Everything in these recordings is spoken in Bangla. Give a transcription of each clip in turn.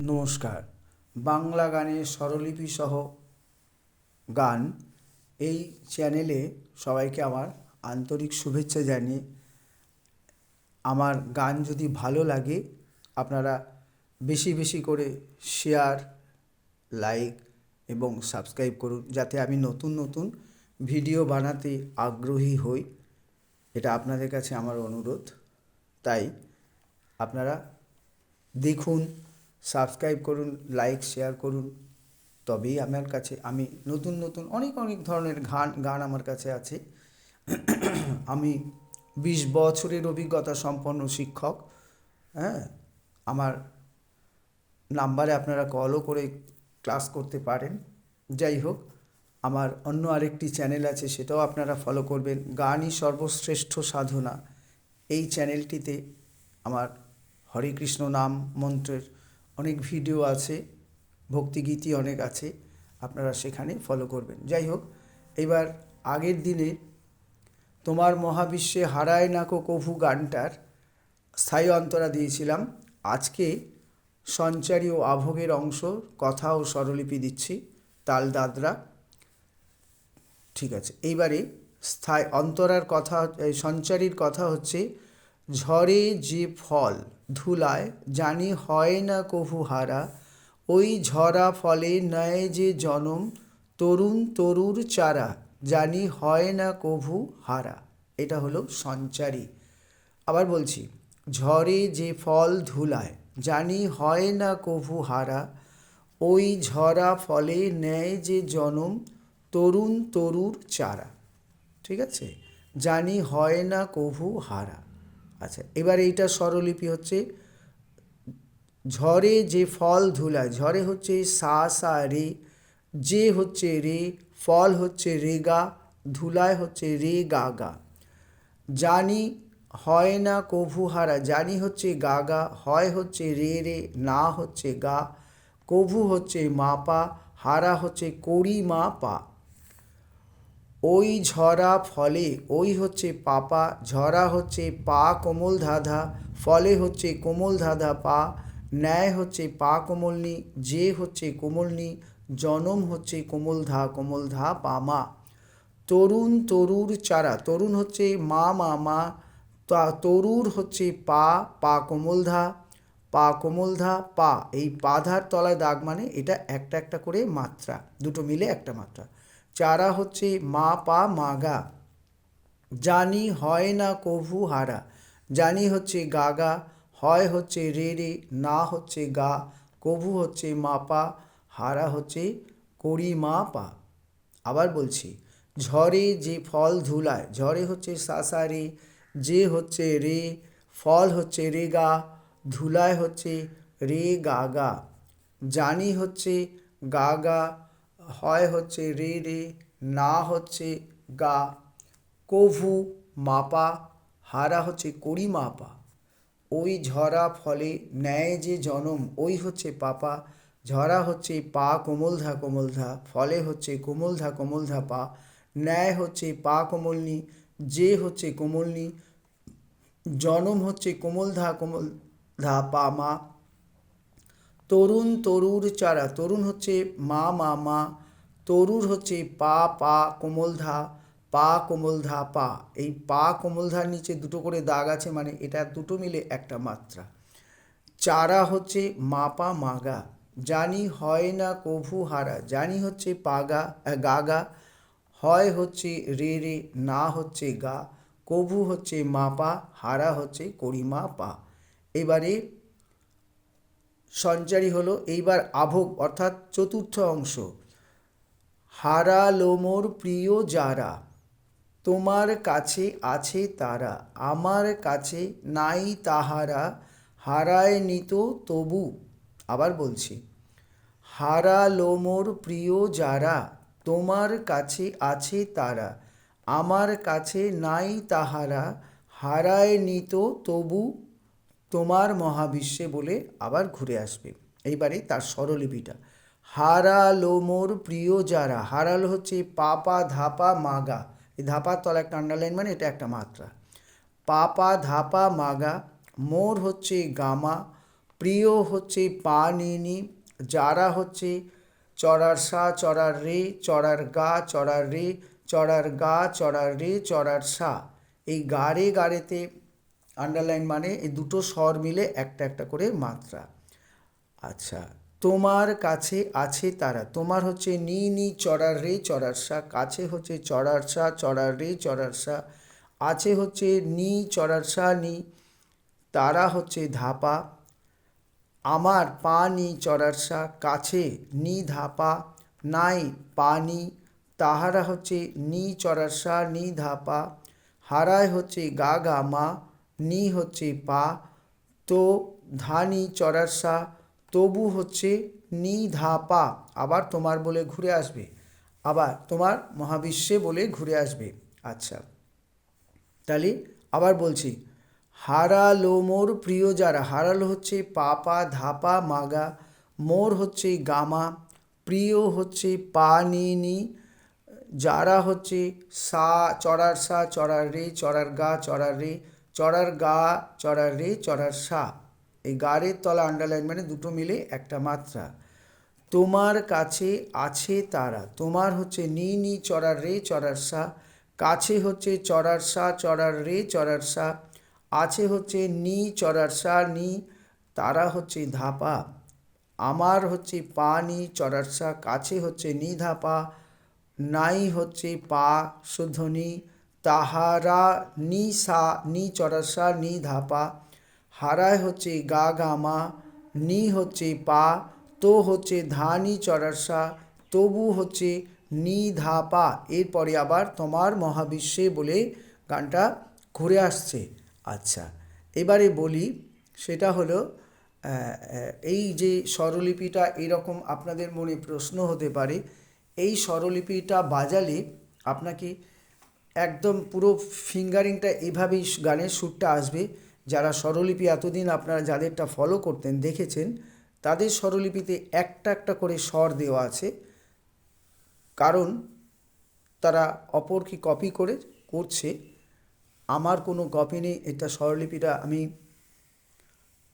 নমস্কার। বাংলা গানের স্বরলিপি সহ গান এই চ্যানেলে সবাইকে আমার আন্তরিক শুভেচ্ছা জানিয়ে আমার গান যদি ভালো লাগে, আপনারা বেশি বেশি করে শেয়ার, লাইক এবং সাবস্ক্রাইব করুন যাতে আমি নতুন নতুন ভিডিও বানাতে আগ্রহী হই। এটা আপনাদের কাছে আমার অনুরোধ। তাই আপনারা দেখুন সাবস্ক্রাইব করুন লাইক শেয়ার করুন। তবেই আমার কাছে, আমি নতুন নতুন অনেক অনেক ধরনের গান গান আমার কাছে আছে। আমি বিশ বছরের অভিজ্ঞতা সম্পন্ন শিক্ষক হ্যাঁ? আমার নাম্বারে আপনারা কলও করে ক্লাস করতে পারেন। যাই হোক, আমার অন্য আরেকটি চ্যানেল আছে, সেটাও আপনারা ফলো করবেন। গানই সর্বশ্রেষ্ঠ সাধনা। এই চ্যানেলটিতে আমার হরে কৃষ্ণ নাম মন্ত্রের অনেক ভিডিও আছে, ভক্তিগীতি অনেক আছে, আপনারা সেখানে ফলো করবেন। যাই হোক, এবার আগের দিনে তোমার মহাবিশ্বে হারায় নাকো কভু গানটার স্থায়ী অন্তরা দিয়েছিলাম। আজকে সঞ্চারী ও আভোগের অংশ, কথা ও স্বরলিপি দিচ্ছি, তাল দাদরা। ঠিক আছে, এইবারে স্থায়ী অন্তরার কথা সঞ্চারীর কথা হচ্ছে ঝড়ে যে ফল ধুলায়, জানি হয় না কভু হারা, ওই ঝরা ফলে নয় যে জনম, তরুণ তরুর চারা, জানি হয় না কভু হারা। এটা হলো সঞ্চারী। আবার বলছি ঝরে যে ফল ধুলায়, জানি হয় না কভু হারা, ওই ঝরা ফলে নেয় যে জনম, তরুণ তরুর চারা। ঠিক আছে? জানি হয় না কভু হারা। আচ্ছা এবার এইটা স্বরলিপি হচ্ছে ঝড়ে যে ফল ধুলায় ঝড়ে হচ্ছে সা সা রে, যে হচ্ছে রে, ফল হচ্ছে রে গা, ধুলায় হচ্ছে রে গা গা। জানি হয় না কভু হারা, জানি হচ্ছে গা গা, হয় হচ্ছে রে রে, না হচ্ছে গা, কভু হচ্ছে মা পা, হারা হচ্ছে কড়ি মা পা। ওই ঝরা ফলে, ওই হচ্ছে পাপা, ঝরা হচ্ছে পা কোমল ধাঁধা, ফলে হচ্ছে কোমল ধাঁধা পা, ন্যায় হচ্ছে পা কোমলনি, যে হচ্ছে কোমলনি, জনম হচ্ছে কোমল ধা কোমল ধা পা মা। তরুণ তরুর চারা, তরুণ হচ্ছে মা মা মা, তা তরুর হচ্ছে পা পা কোমল ধা, পা কোমল ধা, পা। এই পাধার তলায় দাগ মানে এটা একটা একটা করে মাত্রা, দুটো মিলে একটা মাত্রা। চারা হচ্ছে মা পা মাগা। জানি হয় না কভু হারা। জানি হচ্ছে গাগা, হয় হচ্ছে রে রে, না হচ্ছে গা, কভু হচ্ছে মা পা, হারা হচ্ছে করি মা পা। আবার বলছি, ঝড়ে যে ফল ধুলায়, ঝড়ে হচ্ছে সাসা রে, যে হচ্ছে রে, ফল হচ্ছে রে গা, ধুলায় হচ্ছে রে গা গা। জানি হচ্ছে গা গা হয় হচ্ছে রে রে, না হচ্ছে গা, কভু মাপা, হারা হচ্ছে করি মাপা। ওই ঝরা ফলে ন্যায় যে জনম, ওই হচ্ছে পাপা। ঝরা হচ্ছে পা কোমলধা কোমলধা ফলে হচ্ছে কোমলধা কোমলধা পা। ন্যায় হচ্ছে পা কোমলনি, যে হচ্ছে কোমলনি, জনম হচ্ছে কোমলধা কোমলধা পা মা। তরুণ তরুর চারা, তরুণ হচ্ছে মা মা মা তরুর হচ্ছে পা পা কোমলধা পা কোমলধা পা। এই পা কোমলধার নিচে দুটো করে দাগ আছে মানে এটা দুটো মিলে একটা মাত্রা। চারা হচ্ছে মাপা মাগা, জানি হয় না কভু হারা, জানি হচ্ছে পাগা গাগা, হয় হচ্ছে রে রে, না হচ্ছে গা, কভু হচ্ছে মাপা, হারা হচ্ছে করিমা পা। এবারে সঞ্চারী হলো এইবার আভোগ, অর্থাৎ চতুর্থ অংশ। হারা লোমোর প্রিয় যারা, তোমার কাছে আছে তারা, আমার কাছে নাই তাহারা, হারায় নিত তবু, আবার বলছি। হারা লোমোর প্রিয় যারা, তোমার কাছে আছে তারা, আমার কাছে নাই তাহারা, হারায় নিত তবু তোমার মহাবিশ্বে বলে আবার ঘুরে আসবে। এইবারে তার স্বরলিপিটা। হারালো মোর প্রিয় যারা, হারালো হচ্ছে পাপা ধাপা মাগা। এই ধাপার তলা একটা আন্ডারলাইন মানে এটা একটা মাত্রা। পাপা ধাপা মাগা, মোর হচ্ছে গামা, প্রিয় হচ্ছে পা নিনি, যারা হচ্ছে চড়ার সা, চড়ার রে, চড়ার গা, চড়ার রে, চড়ার গা, চড়ার রে, চড়ার সা। এই গাড়ে গাড়েতে আন্ডারলাইন মানে এই দুটো স্বর মিলে একটা একটা করে মাত্রা। আচ্ছা তোমার কাছে আছে তারা। তোমার হচ্ছে নি নি, চড়ার রে, চড়ার সা। কাছে হচ্ছে চড়ার সা, চড়ার রে, চড়ার সা। আছে হচ্ছে নি, চড়ার সা, নি। তারা হচ্ছে ধাপা। আমার পা, নি, চড়ার সা। কাছে নি, ধাপা। নাই পানি তাহারা হচ্ছে নি, চড়ার সা, নি, ধাপা। হারায় হচ্ছে গা গা, মা। নি হচ্ছে পা, তো ধানি চড়ার সা, তবু হচ্ছে নি ধা পা। আবার তোমার বলে ঘুরে আসবে। আবার তোমার মহাবিশ্বে বলে ঘুরে আসবে। আচ্ছা। তাহলে আবার বলছি, হারালো মোর প্রিয় যারা, হারালো হচ্ছে পাপা ধাপা মাগা মোর হচ্ছে গামা প্রিয় হচ্ছে পা নি নি, যারা হচ্ছে সা, চড়ার সা, চড়ার রে, চড়ার গা, চড়ার রে চড়ার গা, চড়ার রে, চড়ার সা। এই গাড়ের তলা আন্ডারলাইন মানে দুটো মিলে একটা মাত্রা। তোমার কাছে আছে তারা। তোমার হচ্ছে নি নি, চড়ার রে, চড়ার সা। কাছে হচ্ছে চড়ার সা, চড়ার রে, চড়ার সা। আছে হচ্ছে নি, চড়ার সা, নি। তারা হচ্ছে ধাপা। আমার হচ্ছে পা, নি, চড়ার সা। কাছে হচ্ছে নি, ধাপা। নাই হচ্ছে পা, শুদ্ধ নি। তাহারা নি সা, নি চড়ার সা নি ধাপা। হারায় হচ্ছে গা গামা নি হচ্ছে পা, তো হচ্ছে ধানি চড়ারসা তবু হচ্ছে নি ধা পা এরপরে আবার তোমার মহাবিশ্বে বলে গানটা ঘুরে আসছে। আচ্ছা এবারে বলি, সেটা হলো এই যে স্বরলিপিটা এরকম আপনাদের মনে প্রশ্ন হতে পারে, এই স্বরলিপিটা বাজালে আপনাকে একদম পুরো ফিঙ্গারিংটা এভাবেই গানের সুরটা আসবে। যারা স্বরলিপি এতদিন আপনারা যাদেরটা ফলো করতেন, দেখেছেন, তাদের স্বরলিপিতে একটা একটা করে স্বর দেওয়া আছে। কারণ তারা অপরকে কপি করে করছে। আমার কোনো কপি নেই, এটা স্বরলিপিটা আমি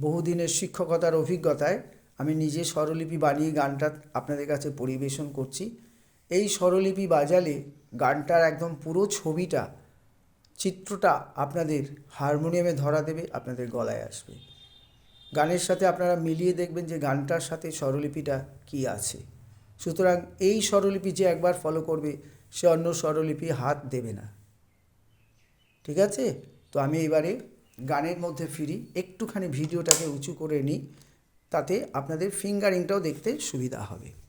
বহুদিনের শিক্ষকতার অভিজ্ঞতায় আমি নিজে স্বরলিপি বানিয়ে গানটা আপনাদের কাছে পরিবেশন করছি। এই স্বরলিপি বাজালে গানটার একদম পুরো ছবিটা, চিত্রটা আপনাদের হারমোনিয়ামে ধরা দেবে, আপনাদের গলায় আসবে। গানের সাথে আপনারা মিলিয়ে দেখবেন যে গানটার সাথে স্বরলিপিটা কি আছে। সুতরাং এই স্বরলিপি যে একবার ফলো করবে, সে অন্য স্বরলিপি হাত দেবে না। ঠিক আছে? তো আমি এবারে গানের মধ্যে ফিরি, একটুখানি ভিডিওটাকে উঁচু করে নিই, তাতে আপনাদের ফিঙ্গারিংটাও দেখতে সুবিধা হবে।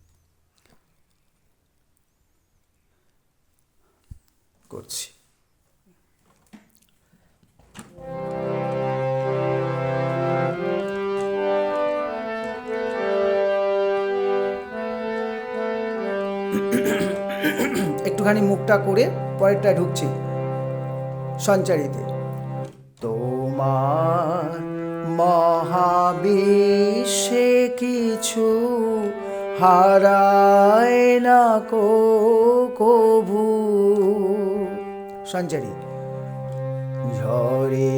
করছি। একটুখানি মুখটা করে পরেরটা ঢুকছি সঞ্চারিতে। তোমার মহাবিশ্বে কিছু হারায় না কো কভু সঞ্চারী ঝরে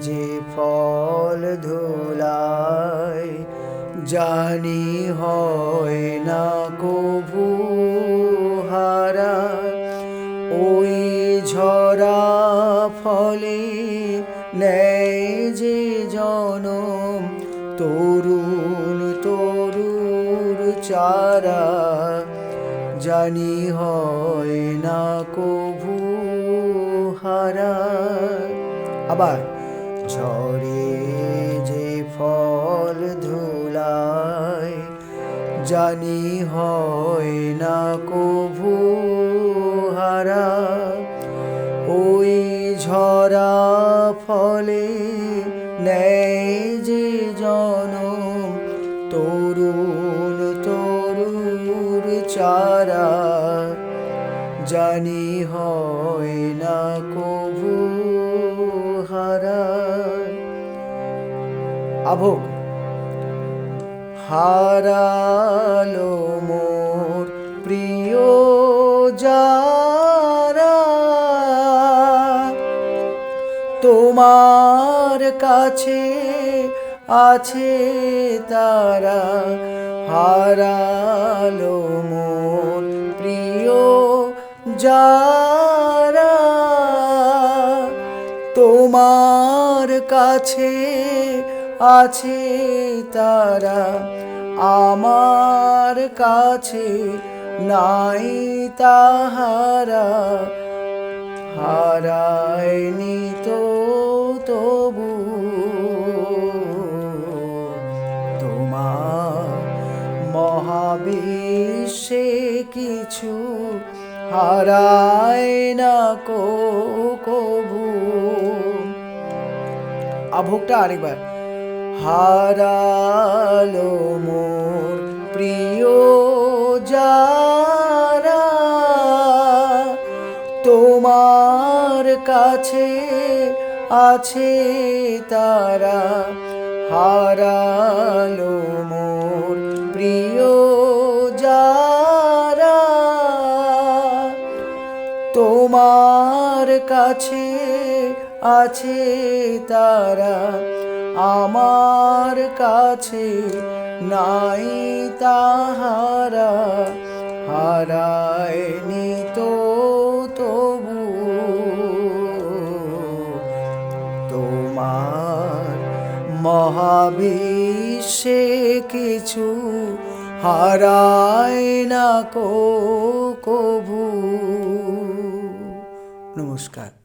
যে ফল ধুলায় জানি হয় না কভু হারা। ওই ঝরা ফলে নেয় যে জনম, তরুণ তরুর চারা। জানি হয় না কভু হারা। আবার ঝরে যে ফল ধুলায়, জানি হয় না কভু হারা। ওই ঝরা ফলে নেয় যে জনম, তরুণ তরুর চারা। জানি হয় না কভু হারা আভোগ। হারালো মোর প্রিয় যারা, তোমার কাছে আছে তারা। হারালো মোর প্রিয় যারা তোমার কাছে আছে তারা আমার কাছে নাই তাহারা, হারায়নি তো তবু। তোমার মহাবিশ্বে কিছু হারায় না কো, কবু। আভোগটা আরেকবার। হারালো মোর প্রিয় যারা, তোমার কাছে আছে তারা। হারালো মোর কাছে আছে তারা। আমার কাছে নাই তাহারা। হারায়নি তো তবু। তোমার মহাবিশ্বে কিছু হারায় না কবু। নমস্কার।